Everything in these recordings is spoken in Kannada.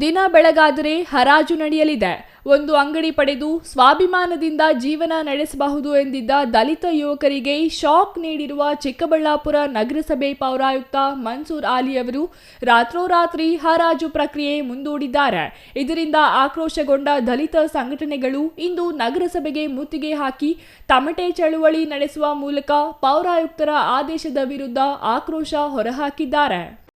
ದಿನ ಬೆಳಗಾದರೆ ಹರಾಜು ನಡೆಯಲಿದೆ. ಒಂದು ಅಂಗಡಿ ಪಡೆದು ಸ್ವಾಭಿಮಾನದಿಂದ ಜೀವನ ನಡೆಸಬಹುದು ಎಂದಿದ್ದ ದಲಿತ ಯುವಕರಿಗೆ ಶಾಕ್ ನೀಡಿರುವ ಚಿಕ್ಕಬಳ್ಳಾಪುರ ನಗರಸಭೆ ಪೌರಾಯುಕ್ತ ಮನ್ಸೂರ್ ಆಲಿ ಅವರು ರಾತ್ರೋರಾತ್ರಿ ಹರಾಜು ಪ್ರಕ್ರಿಯೆ ಮುಂದೂಡಿದ್ದಾರೆ. ಇದರಿಂದ ಆಕ್ರೋಶಗೊಂಡ ದಲಿತ ಸಂಘಟನೆಗಳು ಇಂದು ನಗರಸಭೆಗೆ ಮುತ್ತಿಗೆ ಹಾಕಿ ತಮಟೆ ಚಳುವಳಿ ನಡೆಸುವ ಮೂಲಕ ಪೌರಾಯುಕ್ತರ ಆದೇಶದ ವಿರುದ್ಧ ಆಕ್ರೋಶ ಹೊರಹಾಕಿದ್ದಾರೆ.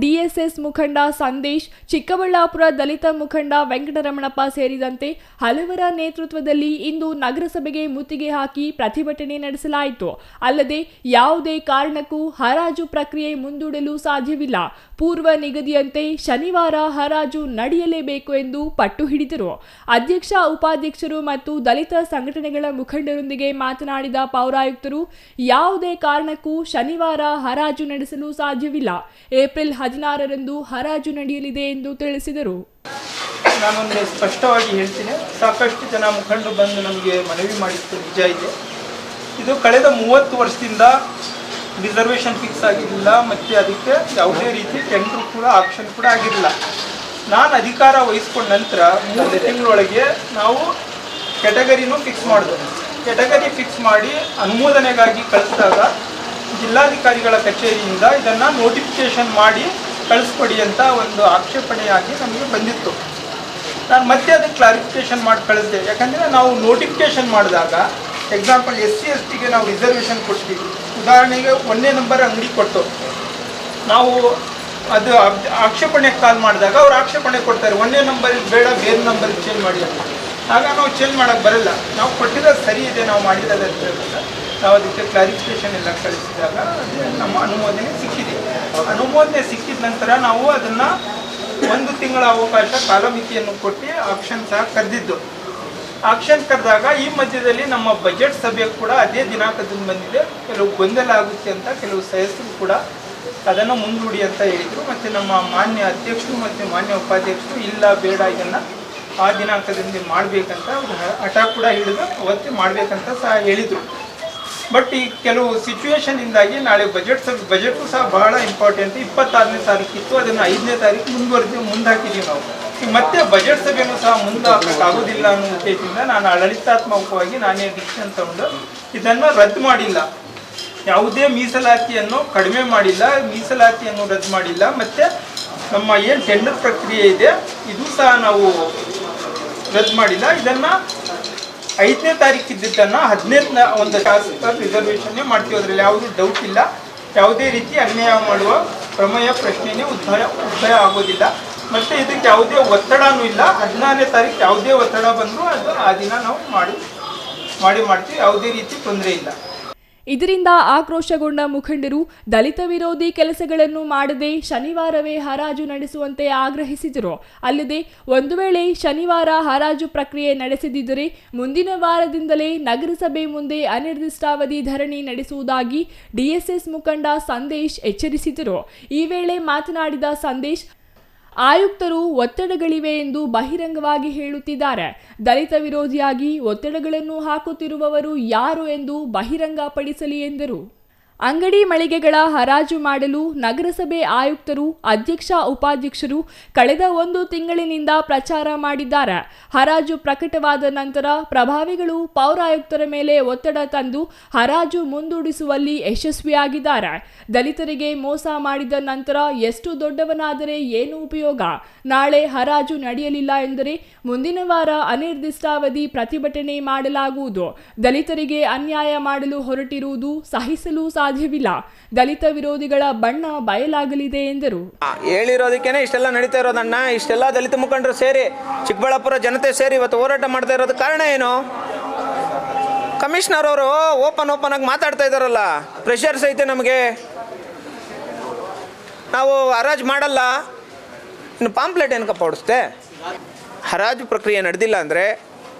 ಡಿಎಸ್ಎಸ್ ಮುಖಂಡ ಸಂದೇಶ್, ಚಿಕ್ಕಬಳ್ಳಾಪುರ ದಲಿತ ಮುಖಂಡ ವೆಂಕಟರಮಣಪ್ಪ ಸೇರಿದಂತೆ ಹಲವರ ನೇತೃತ್ವದಲ್ಲಿ ಇಂದು ನಗರಸಭೆಗೆ ಮುತ್ತಿಗೆ ಹಾಕಿ ಪ್ರತಿಭಟನೆ ನಡೆಸಲಾಯಿತು. ಅಲ್ಲದೆ ಯಾವುದೇ ಕಾರಣಕ್ಕೂ ಹರಾಜು ಪ್ರಕ್ರಿಯೆ ಮುಂದೂಡಲು ಸಾಧ್ಯವಿಲ್ಲ. ಪೂರ್ವ ನಿಗದಿಯಂತೆ ಶನಿವಾರ ಹರಾಜು ನಡೆಯಲೇಬೇಕು ಎಂದು ಪಟ್ಟು ಹಿಡಿದರು. ಅಧ್ಯಕ್ಷ, ಉಪಾಧ್ಯಕ್ಷರು ಮತ್ತು ದಲಿತ ಸಂಘಟನೆಗಳ ಮುಖಂಡರೊಂದಿಗೆ ಮಾತನಾಡಿದ ಪೌರಾಯುಕ್ತರು, ಯಾವುದೇ ಕಾರಣಕ್ಕೂ ಶನಿವಾರ ಹರಾಜು ನಡೆಸಲು ಸಾಧ್ಯವಿಲ್ಲ. ಏಪ್ರಿಲ್ ಹದಿನಾರರಂದು ಹರಾಜು ನಡೆಯಲಿದೆ ಎಂದು ತಿಳಿಸಿದರು. ನಾನೊಂದು ಸ್ಪಷ್ಟವಾಗಿ ಹೇಳ್ತೀನಿ. ಸಾಕಷ್ಟು ಜನ ಮುಖಂಡರು ಬಂದು ನಮಗೆ ಮನವಿ ಮಾಡಿದ್ದು ನಿಜ ಇದೆ. ಇದು ಕಳೆದ ಮೂವತ್ತು ವರ್ಷದಿಂದ ರಿಸರ್ವೇಷನ್ ಫಿಕ್ಸ್ ಆಗಿರಲಿಲ್ಲ ಮತ್ತು ಅದಕ್ಕೆ ಯಾವುದೇ ರೀತಿ ಟೆಂಡರ್ ಕೂಡ, ಆಕ್ಷನ್ ಕೂಡ ಆಗಿರಲಿಲ್ಲ ನಾನು ಅಧಿಕಾರ ವಹಿಸ್ಕೊಂಡ ನಂತರ ಮೂರು ತಿಂಗಳೊಳಗೆ ನಾವು ಕೆಟಗರಿನೂ ಫಿಕ್ಸ್ ಮಾಡಿದ್ವಿ ಕೆಟಗರಿ ಫಿಕ್ಸ್ ಮಾಡಿ ಅನುಮೋದನೆಗಾಗಿ ಕಳಿಸಿದಾಗ ಜಿಲ್ಲಾಧಿಕಾರಿಗಳ ಕಚೇರಿಯಿಂದ ಇದನ್ನು ನೋಟಿಫಿಕೇಶನ್ ಮಾಡಿ ಕಳಿಸ್ಕೊಡಿ ಅಂತ ಒಂದು ಆಕ್ಷೇಪಣೆಯಾಗಿ ನಮಗೆ ಬಂದಿತ್ತು. ನಾನು ಮತ್ತೆ ಅದಕ್ಕೆ ಕ್ಲಾರಿಫಿಕೇಶನ್ ಮಾಡಿ ಕಳಿಸಿದೆ. ಯಾಕಂದರೆ ನಾವು ನೋಟಿಫಿಕೇಶನ್ ಮಾಡಿದಾಗ ಎಕ್ಸಾಂಪಲ್ ಎಸ್ ಸಿ, ಎಸ್ ಟಿಗೆ ನಾವು ರಿಸರ್ವೇಷನ್ ಕೊಡ್ತೀವಿ. ಉದಾಹರಣೆಗೆ ಒಂದೇ ನಂಬರ್ ಅಂಗಡಿ ಕೊಟ್ಟು. ನಾವು ಅದು ಆಕ್ಷೇಪಣೆ ಕಾಲ್ ಮಾಡಿದಾಗ ಅವ್ರು ಆಕ್ಷೇಪಣೆ ಕೊಡ್ತಾರೆ. ಒಂದನೇ ನಂಬರ್ ಬೇಡ, ಬೇರೆ ನಂಬರ್ ಚೇಂಜ್ ಮಾಡಿ ಅಂತ. ಆಗ ನಾವು ಚೇಂಜ್ ಮಾಡೋಕ್ಕೆ ಬರಲ್ಲ. ನಾವು ಕೊಟ್ಟಿರೋದು ಸರಿ ಇದೆ, ನಾವು ಮಾಡಿರೋದು ಅಂತ ನಾವು ಅದಕ್ಕೆ ಕ್ಲಾರಿಫಿಕೇಶನ್ ಎಲ್ಲ ಕಳಿಸಿದಾಗ ನಮ್ಮ ಅನುಮೋದನೆ ಸಿಕ್ಕಿದೆ. ಅನುಮೋದನೆ ಸಿಕ್ಕಿದ ನಂತರ ನಾವು ಅದನ್ನು ಒಂದು ತಿಂಗಳ ಅವಕಾಶ ಕಾಲಮಿತಿಯನ್ನು ಕೊಟ್ಟು ಆಕ್ಷನ್ ಸಹ ಕರೆದಿದ್ದು. ಆಕ್ಷನ್ ಕರೆದಾಗ ಈ ಮಧ್ಯದಲ್ಲಿ ನಮ್ಮ ಬಜೆಟ್ ಸಭೆ ಕೂಡ ಅದೇ ದಿನಾಂಕದಿಂದ ಬಂದಿದೆ. ಕೆಲವು ಗೊಂದಲ ಆಗುತ್ತೆ ಅಂತ ಕೆಲವು ಸದಸ್ಯರು ಕೂಡ ಅದನ್ನು ಮುಂದೂಡಿ ಅಂತ ಹೇಳಿದರು. ಮತ್ತು ನಮ್ಮ ಮಾನ್ಯ ಅಧ್ಯಕ್ಷರು ಮತ್ತು ಮಾನ್ಯ ಉಪಾಧ್ಯಕ್ಷರು, ಇಲ್ಲ, ಬೇಡ, ಇದನ್ನು ಆ ದಿನಾಂಕದಿಂದ ಮಾಡಬೇಕಂತ ಹಠ ಕೂಡ ಹಿಡಿದು ಅವತ್ತೇ ಮಾಡಬೇಕಂತ ಸಹ ಹೇಳಿದರು. ಬಟ್ ಈ ಕೆಲವು ಸಿಚುವೇಶನಿಂದಾಗಿ ನಾಳೆ ಬಜೆಟ್ ಸಭೆ ಬಜೆಟು ಸಹ ಬಹಳ ಇಂಪಾರ್ಟೆಂಟ್ ಇಪ್ಪತ್ತಾರನೇ ತಾರೀಕಿತ್ತು, ಅದನ್ನು ಐದನೇ ತಾರೀಕು ಮುಂದುವರೆದು ಮುಂದಾಕಿದ್ದೀವಿ ನಾವು. ಮತ್ತೆ ಬಜೆಟ್ ಸಭೆನೂ ಸಹ ಮುಂದೆ ಆಗೋದಿಲ್ಲ ಅನ್ನೋ ಉದ್ದೇಶದಿಂದ ನಾನು ಆಡಳಿತಾತ್ಮಕವಾಗಿ ನಾನೇ ಡಿಸಿಷನ್ ತಗೊಂಡು ಇದನ್ನು ರದ್ದು ಮಾಡಿಲ್ಲ. ಯಾವುದೇ ಮೀಸಲಾತಿಯನ್ನು ಕಡಿಮೆ ಮಾಡಿಲ್ಲ, ಮೀಸಲಾತಿಯನ್ನು ರದ್ದು ಮಾಡಿಲ್ಲ. ಮತ್ತು ನಮ್ಮ ಏನು ಟೆಂಡರ್ ಪ್ರಕ್ರಿಯೆ ಇದೆ, ಇದು ಸಹ ನಾವು ರದ್ದು ಮಾಡಿಲ್ಲ. ಇದನ್ನು ಐದನೇ ತಾರೀಕು ಇದ್ದಿದ್ದನ್ನು ಹದಿನೈದನ ಒಂದು ಶಾಸಕ ರಿಸರ್ವೇಷನ್ನೇ ಮಾಡ್ತೀವಿ. ಅದರಲ್ಲಿ ಯಾವುದೂ ಡೌಟ್ ಇಲ್ಲ. ಯಾವುದೇ ರೀತಿ ಅನ್ಯಾಯ ಮಾಡುವ ಪ್ರಮೇಯ, ಪ್ರಶ್ನೆನೇ ಉದ್ಭಯ ಉದ್ಭಯ ಆಗೋದಿಲ್ಲ. ಮತ್ತು ಇದಕ್ಕೆ ಯಾವುದೇ ಒತ್ತಡನೂ ಇಲ್ಲ. ಹದಿನಾರನೇ ತಾರೀಕು ಯಾವುದೇ ಒತ್ತಡ ಬಂದರೂ ಅದು ಆ ದಿನ ನಾವು ಮಾಡಿ ಮಾಡಿ ಮಾಡ್ತೀವಿ. ಯಾವುದೇ ರೀತಿ ತೊಂದರೆ ಇಲ್ಲ. ಇದರಿಂದ ಆಕ್ರೋಶಗೊಂಡ ಮುಖಂಡರು ದಲಿತ ವಿರೋಧಿ ಕೆಲಸಗಳನ್ನು ಮಾಡದೆ ಶನಿವಾರವೇ ಹರಾಜು ನಡೆಸುವಂತೆ ಆಗ್ರಹಿಸಿದರು. ಅಲ್ಲದೆ ಒಂದು ವೇಳೆ ಶನಿವಾರ ಹರಾಜು ಪ್ರಕ್ರಿಯೆ ನಡೆಸದಿದ್ದರೆ ಮುಂದಿನ ವಾರದಿಂದಲೇ ನಗರಸಭೆ ಮುಂದೆ ಅನಿರ್ದಿಷ್ಟಾವಧಿ ಧರಣಿ ನಡೆಸುವುದಾಗಿ ಡಿಎಸ್ಎಸ್ ಮುಖಂಡ ಸಂದೇಶ್ ಎಚ್ಚರಿಸಿದರು. ಈ ವೇಳೆ ಮಾತನಾಡಿದ ಸಂದೇಶ್ ಆಯುಕ್ತರು ಒತ್ತಡಗಳಿವೆ ಎಂದು ಬಹಿರಂಗವಾಗಿ ಹೇಳುತ್ತಿದ್ದಾರೆ. ದಲಿತ ವಿರೋಧಿಯಾಗಿ ಒತ್ತಡಗಳನ್ನು ಹಾಕುತ್ತಿರುವವರು ಯಾರು ಎಂದು ಬಹಿರಂಗಪಡಿಸಲಿ ಎಂದರು. ಅಂಗಡಿ ಮಳಿಗೆಗಳ ಹರಾಜು ಮಾಡಲು ನಗರಸಭೆ ಆಯುಕ್ತರು, ಅಧ್ಯಕ್ಷ, ಉಪಾಧ್ಯಕ್ಷರು ಕಳೆದ ಒಂದು ತಿಂಗಳಿನಿಂದ ಪ್ರಚಾರ ಮಾಡಿದ್ದಾರೆ. ಹರಾಜು ಪ್ರಕಟವಾದ ನಂತರ ಪ್ರಭಾವಿಗಳು ಪೌರಾಯುಕ್ತರ ಮೇಲೆ ಒತ್ತಡ ತಂದು ಹರಾಜು ಮುಂದೂಡಿಸುವಲ್ಲಿ ಯಶಸ್ವಿಯಾಗಿದ್ದಾರೆ. ದಲಿತರಿಗೆ ಮೋಸ ಮಾಡಿದ ನಂತರ ಎಷ್ಟು ದೊಡ್ಡವನಾದರೆ ಏನು ಉಪಯೋಗ? ನಾಳೆ ಹರಾಜು ನಡೆಯಲಿಲ್ಲ ಎಂದರೆ ಮುಂದಿನ ವಾರ ಅನಿರ್ದಿಷ್ಟಾವಧಿ ಪ್ರತಿಭಟನೆ ಮಾಡಲಾಗುವುದು. ದಲಿತರಿಗೆ ಅನ್ಯಾಯ ಮಾಡಲು ಹೊರಟಿರುವುದು ಸಹಿಸಲು ಸಾಧ್ಯವಿಲ್ಲ. ದಲಿತ ವಿರೋಧಿಗಳ ಬಣ್ಣ ಬಯಲಾಗಲಿದೆ ಎಂದರು. ಹೇಳಿರೋದಕ್ಕೇನೆ ಇಷ್ಟೆಲ್ಲ ನಡೀತಾ ಇರೋದಣ್ಣ ಇಷ್ಟೆಲ್ಲ ದಲಿತ ಮುಖಂಡರು ಸೇರಿ, ಚಿಕ್ಕಬಳ್ಳಾಪುರ ಜನತೆ ಸೇರಿ ಇವತ್ತು ಹೋರಾಟ ಮಾಡ್ತಾ ಇರೋದು ಕಾರಣ ಏನು? ಕಮಿಷನರ್ ಅವರು ಓಪನ್ ಓಪನ್ ಆಗಿ ಮಾತಾಡ್ತಾ ಇದ್ದಾರಲ್ಲ. ಪ್ರೆಷರ್ಸ್ ಐತೆ ನಮಗೆ. ನಾವು ಹರಾಜು ಮಾಡಲ್ಲ. ಇನ್ನು ಪಾಂಪ್ಲೆಟ್ ಏನಕ್ಕಪ್ಪ ಹೊಡಿಸ್ತೆ ಹರಾಜು ಪ್ರಕ್ರಿಯೆ ನಡೆದಿಲ್ಲ ಅಂದರೆ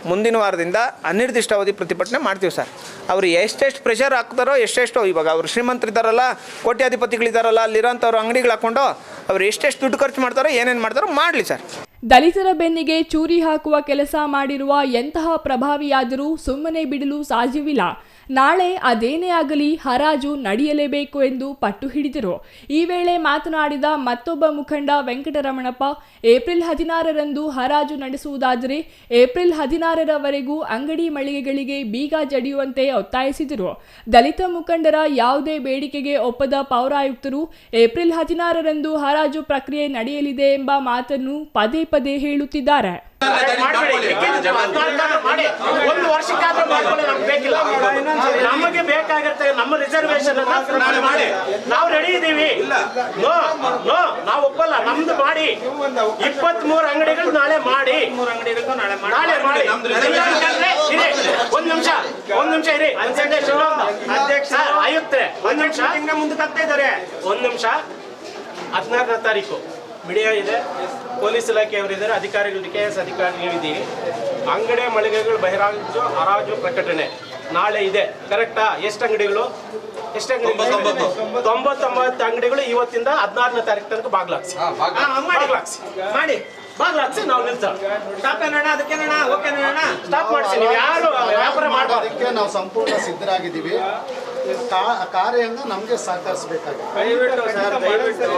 ಮುಂದಿನ ವಾರದಿಂದ ಅನಿರ್ದಿಷ್ಟ ಅವಧಿ ಪ್ರತಿಭಟನೆ ಮಾಡ್ತೀವಿ ಸರ್. ಅವರು ಎಷ್ಟೆಷ್ಟು ಪ್ರೆಷರ್ ಹಾಕ್ತಾರೋ ಎಷ್ಟೆಷ್ಟೋ ಇವಾಗ ಅವರು ಶ್ರೀಮಂತರಿದ್ದಾರಲ್ಲ ಕೋಟ್ಯಾಧಿಪತಿಗಳಿದ್ದಾರಲ್ಲ ಅಲ್ಲಿರೋಂಥವ್ರು ಅಂಗಡಿಗಳು ಹಾಕ್ಕೊಂಡು ಅವ್ರು ಎಷ್ಟೆಷ್ಟು ದುಡ್ಡು ಖರ್ಚು ಮಾಡ್ತಾರೋ, ಏನೇನು ಮಾಡ್ತಾರೋ ಮಾಡಲಿ ಸರ್. ದಲಿತರ ಬೆನ್ನಿಗೆ ಚೂರಿ ಹಾಕುವ ಕೆಲಸ ಮಾಡಿರುವ ಎಂತಹ ಪ್ರಭಾವಿಯಾದರೂ ಸುಮ್ಮನೆ ಬಿಡಲು ಸಾಧ್ಯವಿಲ್ಲ. ನಾಳೆ ಅದೇನೇ ಆಗಲಿ ಹರಾಜು ನಡೆಯಲೇಬೇಕು ಎಂದು ಪಟ್ಟು ಹಿಡಿದರು ಈ ವೇಳೆ ಮಾತನಾಡಿದ ಮತ್ತೊಬ್ಬ ಮುಖಂಡ ವೆಂಕಟರಮಣಪ್ಪ ಏಪ್ರಿಲ್ ಹದಿನಾರರಂದು ಹರಾಜು ನಡೆಸುವುದಾದರೆ ಏಪ್ರಿಲ್ ಹದಿನಾರರವರೆಗೂ ಅಂಗಡಿ ಮಳಿಗೆಗಳಿಗೆ ಬೀಗ ಜಡಿಯುವಂತೆ ಒತ್ತಾಯಿಸಿದರು ದಲಿತ ಮುಖಂಡರ ಯಾವುದೇ ಬೇಡಿಕೆಗೆ ಒಪ್ಪದ ಪೌರಾಯುಕ್ತರು ಏಪ್ರಿಲ್ ಹದಿನಾರರಂದು ಹರಾಜು ಪ್ರಕ್ರಿಯೆ ನಡೆಯಲಿದೆ ಎಂಬ ಮಾತನ್ನು ಪದೇ ಪದೇ ಹೇಳುತ್ತಿದ್ದಾರೆ. ಹದ್ನಾಲ್ಕಾದ್ರೂ ಮಾಡಿ. ಒಂದು ವರ್ಷಕ್ಕಾದ್ರೂ ಮಾಡ್ಕೊಳ್ಳಿ ನಮ್ಗೆ ಬೇಕಿಲ್ಲ. ನಮಗೆ ಬೇಕಾಗಿರ್ತದೆ ನಮ್ಮ ರಿಸರ್ವೇಶನ್ ಅನ್ನ ಮಾಡಿ. ನಾವು ರೆಡಿ ಇದೀವಿ. ನೋ ನೋ ನಾವು ಒಪ್ಪಲ್ಲ. ನಮ್ದು ಮಾಡಿ. ಇಪ್ಪತ್ತ್ ಮೂರು ಅಂಗಡಿಗಳು ನಾಳೆ ಮಾಡಿ. ನಾಳೆ ಮಾಡಿ. ಒಂದ್ ನಿಮಿಷ ಒಂದ್ ನಿಮಿಷ ಇರಿ. ಅಧ್ಯಕ್ಷ ಆಯುಕ್ತರೆ ಒಂದ್ ನಿಮಿಷ. ಮುಂದೆ ಆಗ್ತಾ ಇದ್ದಾರೆ. ಒಂದ್ ನಿಮಿಷ. ಹದಿನಾರನೇ ತಾರೀಕು. ಮೀಡಿಯಾ ಇದೆ. ಪೊಲೀಸ್ ಇಲಾಖೆಯವರಿದ್ದಾರೆ ಅಧಿಕಾರಿಗಳು ಕೆ ಎಸ್ ಅಧಿಕಾರಿಗಳಿದ್ದೀವಿ ಅಂಗಡಿ ಮಳಿಗೆಗಳು ಬಹಿರಂಗ ಹರಾಜು ಪ್ರಕಟಣೆ ನಾಳೆ ಇದೆ. ಕರೆಕ್ಟಾ ಎಷ್ಟು ಅಂಗಡಿಗಳು? ಎಷ್ಟು ಅಂಗಡಿ? ತೊಂಬತ್ತೊಂಬತ್ತು. ಅಂಗಡಿಗಳು ಇವತ್ತಿಂದ ಹದಿನಾರನೇ ತಾರೀಕು ತನಕ ಬಾಗ್ಲಾಕ್ಸಿ ಬಾಗ್ಲಾಕ್ಸಿ ಮಾಡಿ. ಬಾಗ್ಲಾಕ್ಸಿ ನಾವು ನಿಲ್ಸೋಣ. ಸ್ಟಾಪ್ ಏನಣ್ಣ ಅದಕ್ಕೇನಣ್ಣ ಓಕೆನಣ್ಣ ಸ್ಟಾಪ್ ಮಾಡಿಸಿ ನೀವು ಯಾರು ವ್ಯಾಪಾರ ಮಾಡಬಾರ್ದು. ಅದಕ್ಕೆ ನಾವು ಸಂಪೂರ್ಣ ಸಿದ್ಧರಾಗಿದ್ದೀವಿ. ಕಾರ್ಯವನ್ನು ಕಾರ್ಯನ ನಮಗೆ ಸಹಕರಿಸಬೇಕಾಗಿದೆ. ದಯವಿಟ್ಟು ಸರ್ ದಯವಿಟ್ಟು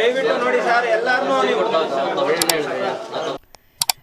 ದಯವಿಟ್ಟು ನೋಡಿ ಸರ್ ಎಲ್ಲಾರನ್ನೂ